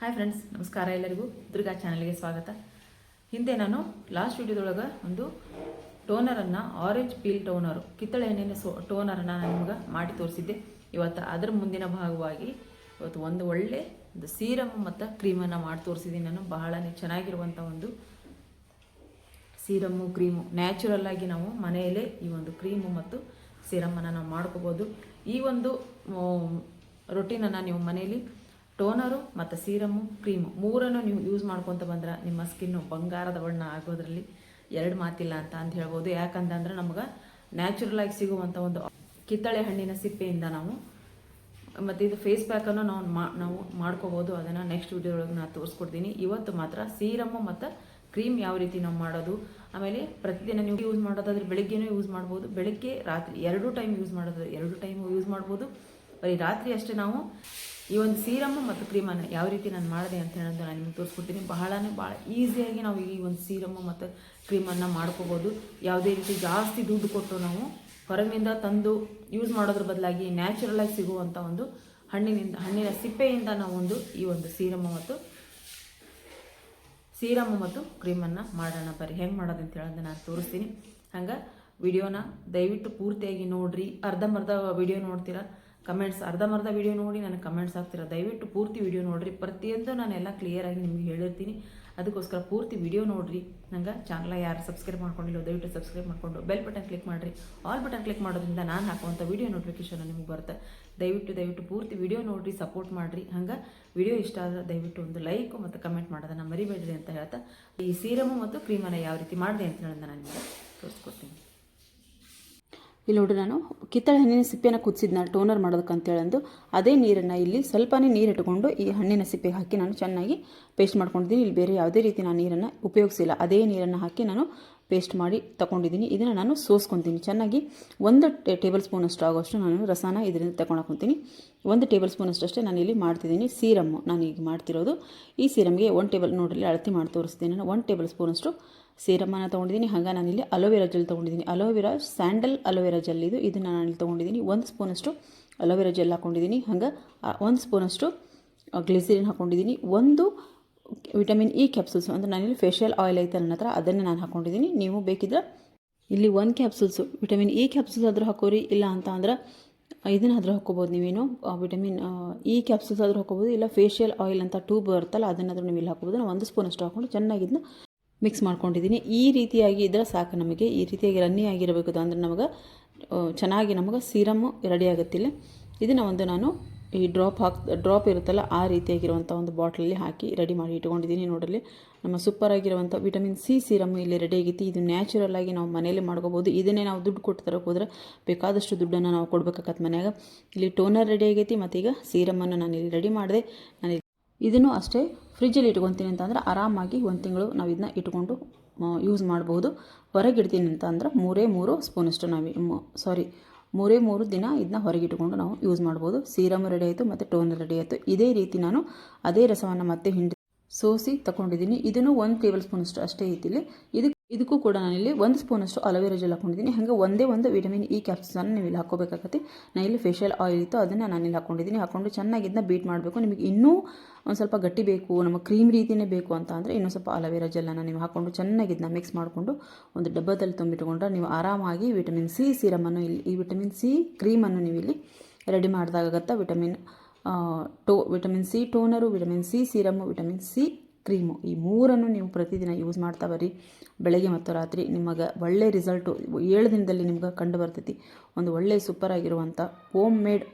Hi friends ನಮಸ್ಕಾರ ಎಲ್ಲರಿಗೂ. ದುರ್ಗಾ ಚಾನಲ್ಗೆ ಸ್ವಾಗತ. ಹಿಂದೆ ನಾನು ಲಾಸ್ಟ್ ವಿಡಿಯೋದೊಳಗೆ ಒಂದು ಟೋನರನ್ನು ಆರೆಂಜ್ ಪೀಲ್ ಟೋನರು ಕಿತ್ತಳೆ ಎಣ್ಣೆನ ಸೋ ಟೋನರನ್ನು ನಾನು ನಿಮ್ಗೆ ಮಾಡಿ ತೋರಿಸಿದ್ದೆ. ಇವತ್ತು ಅದರ ಮುಂದಿನ ಭಾಗವಾಗಿ ಇವತ್ತು ಒಂದು ಒಳ್ಳೆ ಒಂದು ಸೀರಮ್ ಮತ್ತು ಕ್ರೀಮನ್ನು ಮಾಡಿ ತೋರಿಸಿದ್ದೀನಿ ನಾನು. ಬಹಳನೇ ಚೆನ್ನಾಗಿರುವಂಥ ಒಂದು ಸೀರಮ್ಮು ಕ್ರೀಮು ನ್ಯಾಚುರಲ್ ಆಗಿ ನಾವು ಮನೆಯಲ್ಲೇ ಈ ಒಂದು ಕ್ರೀಮು ಮತ್ತು ಸೀರಮ್ಮನ್ನು ನಾವು ಮಾಡ್ಕೋಬೋದು. ಈ ಒಂದು ರೊಟೀನನ್ನು ನೀವು ಮನೆಯಲ್ಲಿ ಟೋನರು ಮತ್ತು ಸೀರಮ್ಮು ಕ್ರೀಮು ಮೂರನ್ನು ನೀವು ಯೂಸ್ ಮಾಡ್ಕೊತ ಬಂದ್ರೆ ನಿಮ್ಮ ಸ್ಕಿನ್ನು ಬಂಗಾರದ ಬಣ್ಣ ಆಗೋದ್ರಲ್ಲಿ ಎರಡು ಮಾತಿಲ್ಲ ಅಂತ ಅಂತ ಹೇಳ್ಬೋದು. ಯಾಕಂತಂದ್ರೆ ನಮ್ಗೆ ನ್ಯಾಚುರಲ್ ಆಗಿ ಸಿಗುವಂಥ ಒಂದು ಕಿತ್ತಳೆ ಹಣ್ಣಿನ ಸಿಪ್ಪೆಯಿಂದ ನಾವು ಮತ್ತು ಇದು ಫೇಸ್ ಪ್ಯಾಕನ್ನು ನಾವು ಮಾ, ನಾವು ಮಾಡ್ಕೋಬೋದು. ಅದನ್ನು ನೆಕ್ಸ್ಟ್ ವಿಡಿಯೋದೊಳಗೆ ನಾನು ತೋರಿಸ್ಕೊಡ್ತೀನಿ. ಇವತ್ತು ಮಾತ್ರ ಸೀರಮ್ಮು ಮತ್ತು ಕ್ರೀಮ್ ಯಾವ ರೀತಿ ನಾವು ಮಾಡೋದು, ಆಮೇಲೆ ಪ್ರತಿದಿನ ನೀವು ಯೂಸ್ ಮಾಡೋದಾದ್ರೆ ಬೆಳಿಗ್ಗೆನೂ ಯೂಸ್ ಮಾಡ್ಬೋದು, ಬೆಳಗ್ಗೆ ರಾತ್ರಿ ಎರಡು ಟೈಮ್ ಯೂಸ್ ಮಾಡೋದು ಎರಡು ಟೈಮು ಯೂಸ್ ಮಾಡ್ಬೋದು. ಬರೀ ರಾತ್ರಿ ಅಷ್ಟೇ ನಾವು ಈ ಒಂದು ಸೀರಮ್ ಮತ್ತು ಕ್ರೀಮನ್ನು ಯಾವ ರೀತಿ ನಾನು ಮಾಡಿದೆ ಅಂತ ಹೇಳೋದು ನಾನು ನಿಮ್ಗೆ ತೋರಿಸ್ಕೊಡ್ತೀನಿ. ಬಹಳನೇ ಭಾಳ ಈಸಿಯಾಗಿ ನಾವು ಈ ಒಂದು ಸೀರಮ್ ಮತ್ತು ಕ್ರೀಮನ್ನು ಮಾಡ್ಕೋಬೋದು. ಯಾವುದೇ ರೀತಿ ಜಾಸ್ತಿ ದುಡ್ಡು ಕೊಟ್ಟು ನಾವು ಹೊರಗಿನಿಂದ ತಂದು ಯೂಸ್ ಮಾಡೋದ್ರ ಬದಲಾಗಿ ನ್ಯಾಚುರಲ್ ಆಗಿ ಸಿಗುವಂಥ ಒಂದು ಹಣ್ಣಿನಿಂದ, ಹಣ್ಣಿನ ಸಿಪ್ಪೆಯಿಂದ ನಾವು ಒಂದು ಈ ಒಂದು ಸೀರಮ್ ಮತ್ತು ಸೀರಮ್ ಮತ್ತು ಕ್ರೀಮನ್ನು ಮಾಡೋಣ ಬರ್ರಿ. ಹೆಂಗೆ ಮಾಡೋದು ಅಂತ ಹೇಳೋದು ನಾನು ತೋರಿಸ್ತೀನಿ. ಹಂಗೆ ವಿಡಿಯೋನ ದಯವಿಟ್ಟು ಪೂರ್ತಿಯಾಗಿ ನೋಡಿರಿ. ಅರ್ಧಂಬರ್ಧ ವಿಡಿಯೋ ನೋಡ್ತೀರಾ? ಕಮೆಂಟ್ಸ್ ಅರ್ಧಮರ್ಧ ವಿಡಿಯೋ ನೋಡಿ ನನಗೆ ಕಮೆಂಟ್ಸ್ ಆಗ್ತೀರ ದಯವಿಟ್ಟು ಪೂರ್ತಿ ವಿಡಿಯೋ ನೋಡಿರಿ. ಪ್ರತಿಯೊಂದು ನಾನೆಲ್ಲ ಕ್ಲಿಯರಾಗಿ ನಿಮಗೆ ಹೇಳಿರ್ತೀನಿ. ಅದಕ್ಕೋಸ್ಕರ ಪೂರ್ತಿ ವಿಡಿಯೋ ನೋಡಿರಿ. ನಂಗೆ ಚಾನಲ್ ಯಾರು ಸಬ್ಸ್ಕ್ರೈಬ್ ಮಾಡ್ಕೊಂಡಿಲ್ಲ, ದಯವಿಟ್ಟು ಸಬ್ಸ್ಕ್ರೈಬ್ ಮಾಡಿಕೊಂಡು ಬೆಲ್ ಬಟನ್ ಕ್ಲಿಕ್ ಮಾಡಿರಿ. ಆಲ್ ಬಟನ್ ಕ್ಲಿಕ್ ಮಾಡೋದ್ರಿಂದ ನಾನು ಹಾಕುವಂಥ ವಿಡಿಯೋ ನೋಟಿಫಿಕೇಶನ್ ನಿಮ್ಗೆ ಬರುತ್ತೆ. ದಯವಿಟ್ಟು ದಯವಿಟ್ಟು ಪೂರ್ತಿ ವಿಡಿಯೋ ನೋಡಿರಿ ಸಪೋರ್ಟ್ ಮಾಡಿರಿ. ಹಂಗೆ ವಿಡಿಯೋ ಇಷ್ಟ ಆದರೆ ದಯವಿಟ್ಟು ಒಂದು ಲೈಕ್ ಮತ್ತು ಕಮೆಂಟ್ ಮಾಡೋದನ್ನು ಮರಿಬೇಡ್ರಿ ಅಂತ ಹೇಳ್ತಾ, ಈ ಸೀರಮು ಮತ್ತು ಕ್ರೀಮನ್ನು ಯಾವ ರೀತಿ ಮಾಡಿದೆ ಅಂತ ಹೇಳೋದನ್ನ ನಾನು ನಿಮಗೆ ತೋರಿಸ್ಕೊಡ್ತೀನಿ. ಇಲ್ಲಿ ನೋಡಿ ನಾನು, ಕಿತ್ತಳೆ ಹಣ್ಣಿನ ಸಿಪ್ಪೆಯನ್ನು ಕುದಿಸಿದ್ನ ಟೋನರ್ ಮಾಡೋದಕ್ಕಂತೇಳಂದು, ಅದೇ ನೀರನ್ನು ಇಲ್ಲಿ ಸ್ವಲ್ಪನೇ ನೀರು ಇಟ್ಕೊಂಡು ಈ ಹಣ್ಣಿನ ಸಿಪ್ಪೆಗೆ ಹಾಕಿ ನಾನು ಚೆನ್ನಾಗಿ ಪೇಸ್ಟ್ ಮಾಡ್ಕೊಂಡಿದ್ದೀನಿ. ಇಲ್ಲಿ ಬೇರೆ ಯಾವುದೇ ರೀತಿ ನಾನು ನೀರನ್ನು ಉಪಯೋಗಿಸಿಲ್ಲ. ಅದೇ ನೀರನ್ನು ಹಾಕಿ ನಾನು ಪೇಸ್ಟ್ ಮಾಡಿ ತಗೊಂಡಿದ್ದೀನಿ. ಇದನ್ನು ನಾನು ಸೋಸ್ಕೊತೀನಿ. ಚೆನ್ನಾಗಿ ಒಂದು ಟೇಬಲ್ ಸ್ಪೂನಷ್ಟು ಆಗೋಷ್ಟು ನಾನು ರಸನ ಇದರಿಂದ ತಗೊಂಡು ಒಂದು ಟೇಬಲ್ ಸ್ಪೂನಷ್ಟು ಅಷ್ಟೇ ನಾನು ಇಲ್ಲಿ ಮಾಡ್ತಿದ್ದೀನಿ. ಸೀರಮ್ಮು ನಾನು ಈಗ ಮಾಡ್ತಿರೋದು. ಈ ಸೀರಮ್ಗೆ ಒನ್ ಟೇಬಲ್ ನೋಡಲಿ ಅಳತೆ ಮಾಡಿ ತೋರಿಸ್ತೀನಿ. ನಾನು ಒನ್ ಟೇಬಲ್ ಸ್ಪೂನಷ್ಟು ಸೀರಮ್ಮನ್ನು ತೊಗೊಂಡಿದ್ದೀನಿ. ಹಾಗೆ ನಾನಿಲ್ಲಿ ಅಲೋವೆರಾ ಜೆಲ್ ತೊಗೊಂಡಿದ್ದೀನಿ. Aloe vera sandal aloe vera gel ಇದು. ಇದನ್ನು ನಾನು ತೊಗೊಂಡಿದ್ದೀನಿ. ಒಂದು ಸ್ಪೂನಷ್ಟು ಅಲೋವೆರಾ ಜೆಲ್ ಹಾಕ್ಕೊಂಡಿದ್ದೀನಿ ಹಾಗೆ ಒಂದು ಸ್ಪೂನಷ್ಟು ಗ್ಲಿಸರಿನ್ ಹಾಕ್ಕೊಂಡಿದ್ದೀನಿ ಒಂದು ವಿಟಮಿನ್ ಇ ಕ್ಯಾಪ್ಸುಲ್ಸ್ ಅಂದರೆ ನಾನಿಲ್ಲಿ ಫೇಶಿಯಲ್ ಆಯಿಲ್ ಐತೆ ನನ್ನ ಹತ್ರ, ಅದನ್ನೇ ನಾನು ಹಾಕ್ಕೊಂಡಿದ್ದೀನಿ ನೀವು ಬೇಕಿದ್ರೆ ಇಲ್ಲಿ ಒಂದು ಕ್ಯಾಪ್ಸುಲ್ಸು ವಿಟಮಿನ್ ಇ ಕ್ಯಾಪ್ಸುಲ್ಸ್ ಆದರೂ ಹಾಕೋರಿ, ಇಲ್ಲ ಅಂತ ಅಂದ್ರೆ ಇದನ್ನಾದರೂ ಹಾಕ್ಕೋಬೋದು ನೀವೇನು. ವಿಟಮಿನ್ ಇ ಕ್ಯಾಪ್ಸುಲ್ಸ್ ಆದರೂ ಹಾಕೋಬೋದು, ಇಲ್ಲ ಫೇಶಿಯಲ್ ಆಯಿಲ್ ಅಂತ ಟ್ಯೂಬ್ ಬರುತ್ತಲ್ಲ, ಅದನ್ನಾದರೂ ನೀವು ಇಲ್ಲಿ ಹಾಕೋಬೋದು. ನಾನು ಒಂದು ಸ್ಪೂನಷ್ಟು ಹಾಕ್ಕೊಂಡು ಚೆನ್ನಾಗಿದ್ದನ್ನ ಮಿಕ್ಸ್ ಮಾಡ್ಕೊಂಡಿದ್ದೀನಿ ಈ ರೀತಿಯಾಗಿ ಇದ್ರೆ ಸಾಕು ನಮಗೆ, ಈ ರೀತಿಯಾಗಿ ರನ್ನಿ ಆಗಿರಬೇಕು ಅಂದರೆ ನಮಗೆ ಚೆನ್ನಾಗಿ ನಮಗೆ ಸೀರಮ್ ರೆಡಿ ಆಗುತ್ತಿಲ್ಲ ಇದನ್ನು ಒಂದು ನಾನು ಈ ಡ್ರಾಪ್ ಹಾಕ್, ಡ್ರಾಪ್ ಇರುತ್ತಲ್ಲ ಆ ರೀತಿಯಾಗಿರುವಂಥ ಒಂದು ಬಾಟ್ಲಲ್ಲಿ ಹಾಕಿ ರೆಡಿ ಮಾಡಿ ಇಟ್ಕೊಂಡಿದ್ದೀನಿ ನೋಡಲಿ ನಮ್ಮ ಸೂಪರ್ ಆಗಿರುವಂಥ ವಿಟಮಿನ್ ಸಿ ಸಿರಮ್ ಇಲ್ಲಿ ರೆಡಿ ಆಗೈತಿ ಇದು ನ್ಯಾಚುರಲ್ ಆಗಿ ನಾವು ಮನೆಯಲ್ಲಿ ಮಾಡ್ಕೋಬೋದು. ಇದನ್ನೇ ನಾವು ದುಡ್ಡು ಕೊಟ್ಟು ತರಕ್ಕೆ ಹೋದ್ರೆ ಬೇಕಾದಷ್ಟು ದುಡ್ಡನ್ನು ನಾವು ಕೊಡ್ಬೇಕಾಗತ್ತೆ ಮನೆಯಾಗ. ಇಲ್ಲಿ ಟೋನರ್ ರೆಡಿ ಆಗೈತಿ ಮತ್ತು ಈಗ ಸೀರಮನ್ನು ನಾನು ಇಲ್ಲಿ ರೆಡಿ ಮಾಡಿದೆ. ನಾನು ಇದನ್ನು ಅಷ್ಟೇ ಫ್ರಿಜ್ಜಲ್ಲಿ ಇಟ್ಕೊತೀನಿ ಅಂತಂದ್ರೆ ಆರಾಮಾಗಿ ಒಂದು ತಿಂಗಳು ನಾವು ಇದನ್ನ ಇಟ್ಕೊಂಡು ಯೂಸ್ ಮಾಡ್ಬೋದು. ಹೊರಗಿಡ್ತೀನಿ ಅಂತಂದ್ರೆ ಮೂರೇ ಮೂರು ಸ್ಪೂನಷ್ಟು ನಾವು ಸಾರಿ ಮೂರೇ ಮೂರು ದಿನ ಇದನ್ನ ಹೊರಗೆ ಇಟ್ಕೊಂಡು ನಾವು ಯೂಸ್ ಮಾಡ್ಬೋದು. ಸೀರಮ್ ರೆಡಿ ಆಯಿತು ಮತ್ತು ಟೋನರ್ ರೆಡಿ ಆಯಿತು. ಇದೇ ರೀತಿ ನಾನು ಅದೇ ರಸವನ್ನು ಮತ್ತೆ ಹಿಂಡಿ ಸೋಸಿ ತಗೊಂಡಿದ್ದೀನಿ ಇದನ್ನು ಒಂದು ಟೇಬಲ್ ಸ್ಪೂನಷ್ಟು ಅಷ್ಟೇ ಐತಿಲ್ಲಿ ಇದಕ್ಕೆ ಇದಕ್ಕೂ ಕೂಡ ನಾನಿಲ್ಲಿ ಒಂದು ಸ್ಪೂನಷ್ಟು ಅಲೋವೆರಾ ಜೆಲ್ ಹಾಕೊಂಡಿದ್ದೀನಿ. ಹಾಗೆ ಒಂದೇ ಒಂದು ವಿಟಮಿನ್ ಇ ಕ್ಯಾಪ್ಸನ್ನು ನೀವು ಇಲ್ಲಿ ಹಾಕೋಬೇಕಾಗತ್ತೆ ನಾನು ಇಲ್ಲಿ ಫೇಶಿಯಲ್ ಆಯಿಲ್ ಇತ್ತು, ಅದನ್ನು ನಾನಿಲ್ಲಿ ಹಾಕೊಂಡಿದ್ದೀನಿ. ಹಾಕೊಂಡು ಚೆನ್ನಾಗಿ ಇದನ್ನ ಬೀಟ್ ಮಾಡಬೇಕು. ನಿಮಗೆ ಇನ್ನೂ ಒಂದು ಸ್ವಲ್ಪ ಗಟ್ಟಿ ಬೇಕು, ನಮ್ಮ ಕ್ರೀಮ್ ರೀತಿಯೇ ಬೇಕು ಅಂತ ಅಂದರೆ ಇನ್ನೂ ಸ್ವಲ್ಪ ಅಲೋವೆರಾ ಜೆಲ್ಲನ್ನು ನೀವು ಹಾಕೊಂಡು ಚೆನ್ನಾಗಿ ಇದನ್ನ ಮಿಕ್ಸ್ ಮಾಡಿಕೊಂಡು ಒಂದು ಡಬ್ಬದಲ್ಲಿ ತುಂಬಿಟ್ಕೊಂಡ್ರೆ ನೀವು ಆರಾಮಾಗಿ ವಿಟಮಿನ್ ಸಿ ಸಿರಮನ್ನು ಇಲ್ಲಿ, ಈ ವಿಟಮಿನ್ ಸಿ ಕ್ರೀಮನ್ನು ನೀವು ಇಲ್ಲಿ ರೆಡಿ ಮಾಡಿದಾಗತ್ತ. ವಿಟಮಿನ್ ಟೋ vitamin C toner vitamin C serum vitamin C cream. ಈ ಮೂರನ್ನು ನೀವು ಪ್ರತಿದಿನ ಯೂಸ್ ಮಾಡ್ತಾ ಬರ್ರಿ ಬೆಳಗ್ಗೆ ಮತ್ತು ರಾತ್ರಿ ನಿಮಗೆ ಒಳ್ಳೆ ರಿಸಲ್ಟು ಏಳು ದಿನದಲ್ಲಿ ನಿಮ್ಗೆ ಕಂಡು ಬರ್ತೈತಿ. ಒಂದು ಒಳ್ಳೆ ಸೂಪರ್ ಆಗಿರುವಂಥ ಹೋಮ್ ಮೇಡ್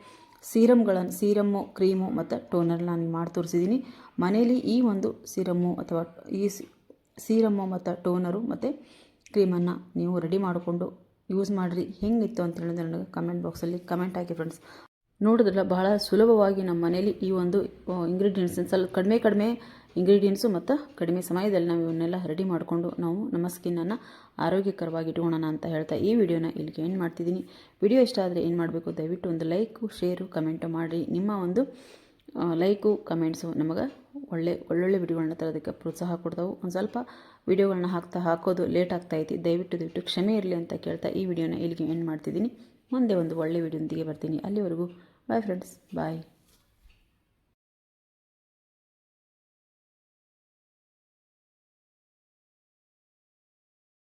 ಸೀರಮ್ಗಳನ್ನು ಸೀರಮ್ಮು ಕ್ರೀಮು ಮತ್ತು ಟೋನರ್ ನಾನು ಮಾಡಿ ತೋರಿಸಿದ್ದೀನಿ ಮನೇಲಿ ಈ ಒಂದು ಸೀರಮ್ಮು ಅಥವಾ ಈ ಸೀರಮ್ಮು ಮತ್ತು ಟೋನರು ಮತ್ತು ಕ್ರೀಮನ್ನು ನೀವು ರೆಡಿ ಮಾಡಿಕೊಂಡು ಯೂಸ್ ಮಾಡಿರಿ. ಹೆಂಗಿತ್ತು ಅಂತ ಹೇಳಿದ್ರೆ ನನಗೆ ಕಮೆಂಟ್ ಬಾಕ್ಸಲ್ಲಿ ಕಮೆಂಟ್ ಹಾಕಿ ಫ್ರೆಂಡ್ಸ್ ನೋಡಿದ್ರಲ್ಲ ಬಹಳ ಸುಲಭವಾಗಿ ನಮ್ಮ ಮನೇಲಿ ಈ ಒಂದು ಇಂಗ್ರೀಡಿಯೆಂಟ್ಸ್ ಸ್ವಲ್ಪ ಕಡಿಮೆ ಕಡಿಮೆ ಇಂಗ್ರೀಡಿಯೆಂಟ್ಸು ಮತ್ತು ಕಡಿಮೆ ಸಮಯದಲ್ಲಿ ನಾವು ಇವನ್ನೆಲ್ಲ ರೆಡಿ ಮಾಡಿಕೊಂಡು ನಾವು ನಮ್ಮ ಸ್ಕಿನ್ನನ್ನು ಆರೋಗ್ಯಕರವಾಗಿ ಇಟ್ಕೊಳ್ಳೋಣ ಅಂತ ಹೇಳ್ತಾ ಈ ವಿಡಿಯೋನ ಇಲ್ಲಿಗೆ ಏನು ಮಾಡ್ತಿದ್ದೀನಿ. ವಿಡಿಯೋ ಇಷ್ಟ ಆದರೆ ಏನು ಮಾಡಬೇಕು? ದಯವಿಟ್ಟು ಒಂದು ಲೈಕು ಶೇರು ಕಮೆಂಟು ಮಾಡಿ ನಿಮ್ಮ ಒಂದು ಲೈಕು ಕಮೆಂಟ್ಸು ನಮಗೆ ಒಳ್ಳೆ, ಒಳ್ಳೊಳ್ಳೆ ವಿಡಿಯೋಗಳನ್ನ ತರೋದಕ್ಕೆ ಪ್ರೋತ್ಸಾಹ ಕೊಡ್ತಾವೆ. ಒಂದು ಸ್ವಲ್ಪ ವಿಡಿಯೋಗಳನ್ನ ಹಾಕ್ತಾ ಹಾಕೋದು ಲೇಟ್ ಆಗ್ತಾ ಐತಿ. ದಯವಿಟ್ಟು ದಯವಿಟ್ಟು ಕ್ಷಮೆ ಇರಲಿ ಅಂತ ಕೇಳ್ತಾ ಈ ವಿಡಿಯೋನ ಇಲ್ಲಿಗೆ ಏನು ಮಾಡ್ತಿದ್ದೀನಿ. ಮುಂದೆ ಒಂದು ಒಳ್ಳೆ ವಿಡಿಯೋದೊಂದಿಗೆ ಬರ್ತೀನಿ. ಅಲ್ಲಿವರೆಗೂ ಬಾಯ್ ಫ್ರೆಂಡ್ಸ್ ಬಾಯ್